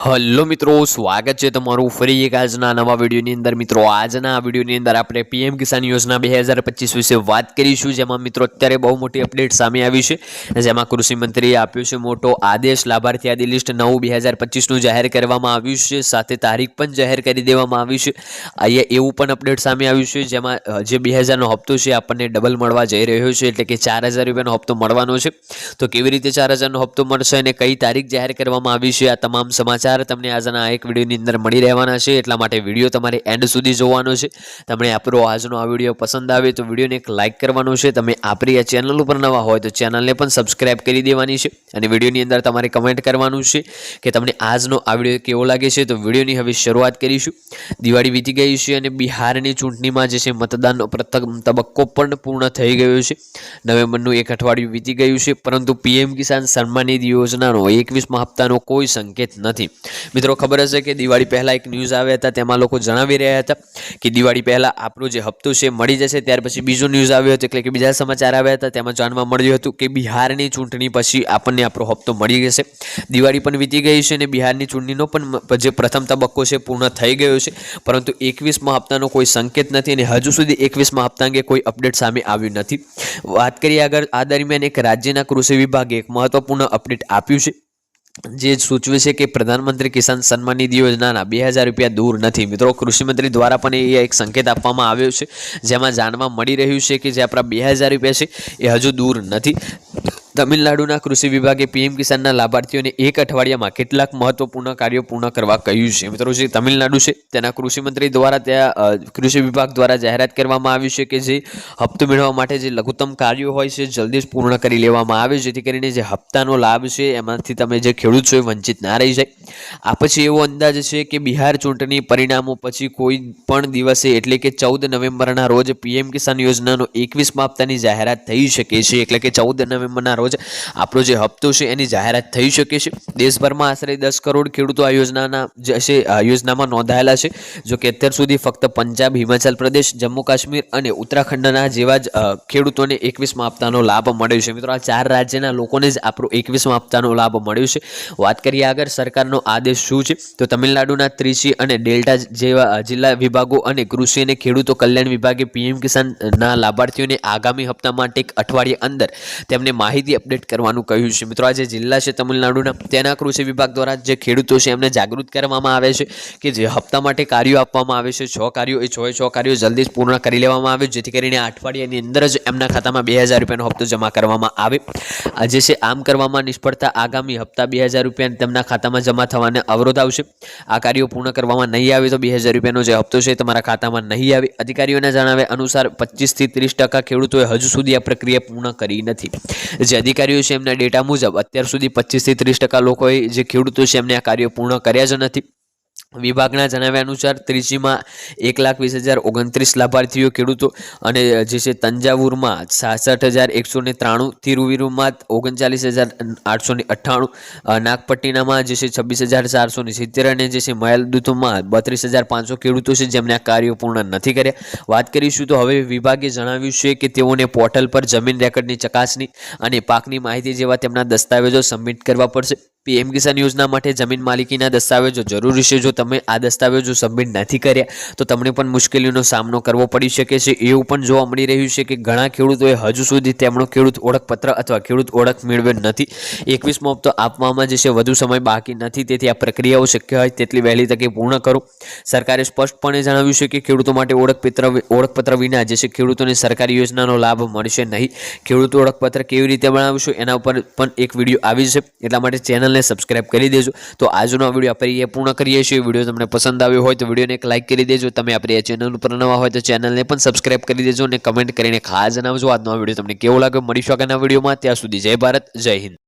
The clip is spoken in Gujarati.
હલો મિત્રો, સ્વાગત છે તમારું ફરી એક આજના નવા વિડીયોની અંદર. મિત્રો, આજના વિડીયોની અંદર આપણે પીએમ કિસાન યોજના બે હજાર પચીસ વિશે વાત કરીશું, જેમાં મિત્રો અત્યારે બહુ મોટી અપડેટ સામે આવી છે. જેમાં કૃષિમંત્રીએ આપ્યો છે મોટો આદેશ. લાભાર્થી યાદી લિસ્ટ નવ બે હજાર પચીસનું જાહેર કરવામાં આવ્યું છે. સાથે તારીખ પણ જાહેર કરી દેવામાં આવી છે. અહીંયા એવું પણ અપડેટ સામે આવ્યું છે, જેમાં જે બે હજારનો હપ્તો છે, આપણને ડબલ મળવા જઈ રહ્યો છે, એટલે કે ચાર હજાર રૂપિયાનો હપ્તો મળવાનો છે. તો કેવી રીતે ચાર હજારનો હપ્તો મળશે અને કઈ તારીખ જાહેર કરવામાં આવી છે, આ તમામ સમાચાર તમને આજના એક વિડીયોની અંદર મળી રહેવાના છે. એટલા માટે વીડિયો તમારે એન્ડ સુધી જોવાનો છે. તમને આપણો આજનો આ વીડિયો પસંદ આવે તો વિડીયોને એક લાઇક કરવાનો છે. તમે આપણી આ ચેનલ ઉપર નવા હોય તો ચેનલને પણ સબસ્ક્રાઇબ કરી દેવાની છે. અને વિડીયોની અંદર તમારે કમેન્ટ કરવાનું છે કે તમને આજનો આ વીડિયો કેવો લાગે છે. તો વિડીયોની હવે શરૂઆત કરીશું. દિવાળી વીતી ગઈ છે અને બિહારની ચૂંટણીમાં જે છે મતદાનનો પ્રથમ તબક્કો પણ પૂર્ણ થઈ ગયો છે. નવેમ્બરનું એક અઠવાડિયું વીતી ગયું છે. પરંતુ પીએમ કિસાન સન્માન નિધિ યોજનાનો એકવીસમા હપ્તાનો કોઈ સંકેત નથી. મિત્રો, ખબર હશે કે દિવાળી પહેલાં એક ન્યૂઝ આવ્યા હતા. તેમાં લોકો જણાવી રહ્યા હતા કે દિવાળી પહેલાં આપણો જે હપ્તો છે મળી જશે. ત્યાર પછી બીજો ન્યૂઝ આવ્યો હતો, એટલે કે બીજા સમાચાર આવ્યા હતા. તેમાં જાણવા મળ્યું હતું કે બિહારની ચૂંટણી પછી આપણને આપણો હપ્તો મળી જશે. દિવાળી પણ વીતી ગઈ છે અને બિહારની ચૂંટણીનો પણ જે પ્રથમ તબક્કો છે પૂર્ણ થઈ ગયો છે. પરંતુ એકવીસમાં હપ્તાનો કોઈ સંકેત નથી અને હજુ સુધી એકવીસમાં હપ્તા અંગે કોઈ અપડેટ સામે આવ્યું નથી. વાત કરીએ આગળ, આ દરમિયાન એક રાજ્યના કૃષિ વિભાગે એક મહત્વપૂર્ણ અપડેટ આપ્યું છે. જે સૂચવે છે કે પ્રધાનમંત્રી કિસાન સન્માન નિધિ યોજનાના બે હજાર રૂપિયા દૂર નથી. મિત્રો કૃષિમંત્રી દ્વારા પણ એ એક સંકેત આપવામાં આવ્યો છે. જેમાં જાણવા મળી રહ્યું છે કે જે આપણા બે હજાર રૂપિયા છે, એ હજુ દૂર નથી. તમિલનાડુના કૃષિ વિભાગે પીએમ કિસાનના લાભાર્થીઓને એક અઠવાડિયામાં કેટલાક મહત્વપૂર્ણ કાર્યો પૂર્ણ કરવા કહ્યું છે. મિત્રો, જે તમિલનાડુ છે, તેના કૃષિમંત્રી દ્વારા ત્યાં કૃષિ વિભાગ દ્વારા જાહેરાત કરવામાં આવી છે કે જે હપ્તો મેળવવા માટે જે લઘુત્તમ કાર્યો હોય છે, જલ્દી જ પૂર્ણ કરી લેવામાં આવે, જેથી કરીને જે હપ્તાનો લાભ છે, એમાંથી તમે જે ખેડૂત છો એ વંચિત ના રહી જાય. આ પછી એવો અંદાજ છે કે બિહાર ચૂંટણી પરિણામો પછી કોઈ પણ દિવસે, એટલે કે ચૌદ નવેમ્બરના રોજ પીએમ કિસાન યોજનાનો એકવીસમા હપ્તાની જાહેરાત થઈ શકે છે, એટલે કે ચૌદ નવેમ્બરના રોજ આપણો જે હપ્તો છે એની જાહેરાત થઈ શકે છે. દેશભરમાં આશરે દસ કરોડ ખેડૂતો આ યોજનાના જે છે યોજનામાં નોંધાયેલા છે. જો કે અત્યાર સુધી ફક્ત પંજાબ, હિમાચલ પ્રદેશ, જમ્મુ કાશ્મીર અને ઉત્તરાખંડના જેવા જ ખેડૂતોને એકવીસમાં હપ્તાનો લાભ મળ્યો છે. મિત્રો, આ ચાર રાજ્યના લોકોને જ આપણો એકવીસમાં હપ્તાનો લાભ મળ્યો છે. વાત કરીએ આગળ સરકારનો આદેશ શું છે, તો તમિલનાડુના ત્રિચી અને ડેલ્ટા જેવા જિલ્લા વિભાગો અને કૃષિ અને ખેડૂતો કલ્યાણ વિભાગે પીએમ કિસાનના લાભાર્થીઓને આગામી હપ્તા માટે એક અઠવાડિયા અંદર તેમને માહિતી અપડેટ કરવાનું કહ્યું છે. મિત્રો આ જે જિલ્લા છે તમિલનાડુના તેના કૃષિ વિભાગ દ્વારા જે ખેડૂતો છે એમને જાગૃત કરવામાં આવે છે કે જે હપ્તા માટે કાર્યો આપવામાં આવે છે. છ કાર્યો, એ છ છ કાર્યો જલ્દી જ પૂર્ણ કરી લેવામાં આવે. જેથી કરીને અઠવાડિયાની અંદર જ એમના ખાતામાં બે હજાર રૂપિયાનો હપ્તો જમા કરવામાં આવે. જે છે આમ કરવામાં નિષ્ફળતા આગામી હપ્તા બે હજાર રૂપિયા તેમના ખાતામાં જમા થવાને અવરોધ આવશે. આ કાર્યો પૂર્ણ કરવામાં નહીં આવે તો બે હજાર રૂપિયાનો જે હપ્તો છે તમારા ખાતામાં નહીં આવે. અધિકારીઓના જણાવ્યા અનુસાર પચીસથી ત્રીસ ટકા ખેડૂતોએ હજુ સુધી આ પ્રક્રિયા પૂર્ણ કરી નથી. જે અધિકારીઓ છે એમના ડેટા મુજબ અત્યાર સુધી પચીસથી ત્રીસ ટકા લોકોએ જે ખેડૂતો છે એમને આ કાર્યો પૂર્ણ કર્યા જ નથી. વિભાગના જણાવ્યા અનુસાર ત્રીજીમાં એક લાખ વીસ હજાર ઓગણત્રીસ લાભાર્થીઓ ખેડૂતો અને જે છે તંજાવુરમાં છાસઠ હજાર એકસો ને ત્રાણું તિરુવિરુમાં ઓગણચાલીસ હજાર આઠસો ને અઠ્ઠાણું નાગપટ્ટિનામાં જે છે છવ્વીસ હજાર ચારસો ને સિત્તેર અને જે છે મયલદૂતમાં બત્રીસ હજાર પાંચસો ખેડૂતો છે જેમને આ કાર્યો પૂર્ણ નથી કર્યા. વાત કરીશું તો હવે વિભાગે જણાવ્યું છે કે તેઓને પોર્ટલ પર જમીન રેકર્ડની ચકાસણી અને પાકની માહિતી જેવા તેમના દસ્તાવેજો સબમિટ કરવા પડશે. પીએમ કિસાન યોજના માટે જમીન માલિકીના દસ્તાવેજો જરૂરી છે. જો તમે આ દસ્તાવેજો સબમિટ નથી કર્યા, તો તમને પણ મુશ્કેલીનો સામનો કરવો પડી શકે છે. એવું પણ જોવા મળી રહ્યું છે કે ઘણા ખેડૂતોએ હજુ સુધી તેમનો ખેડૂત ઓળખપત્ર અથવા ખેડૂત ઓળખ મેળવ્યો નથી. એકવીસમો હપ્તો આપવામાં જે છે વધુ સમય બાકી નથી. તેથી આ પ્રક્રિયાઓ શક્ય હોય તેટલી વહેલી તકે પૂર્ણ કરો. સરકારે સ્પષ્ટપણે જણાવ્યું છે કે ખેડૂતો માટે ઓળખપત્ર ઓળખપત્ર વિના જે છે ખેડૂતોને સરકારી યોજનાનો લાભ મળશે નહીં. ખેડૂત ઓળખપત્ર કેવી રીતે બનાવશું એના ઉપર પણ એક વીડિયો આવી છે એટલા માટે ચેનલને સબસ્ક્રાઇબ કરી દેજો. તો આજનો વીડિયો આપણે એ પૂર્ણ કરીએ છીએ. વીડિયો તમને પસંદ આવ્યો હોય તો વિડીયોને એક લાઇક કરી દેજો. તમે આપણી આ ચેનલ ઉપર નવા હોય તો ચેનલને પણ સબસ્ક્રાઇબ કરી દેજો અને કમેન્ટ કરીને ખાસ જણાવજો. આજનો વીડિયો તમને કેવો લાગ્યો? મળીશું આગળના વિડીયોમાં. ત્યાં સુધી જય ભારત, જય હિન્દ.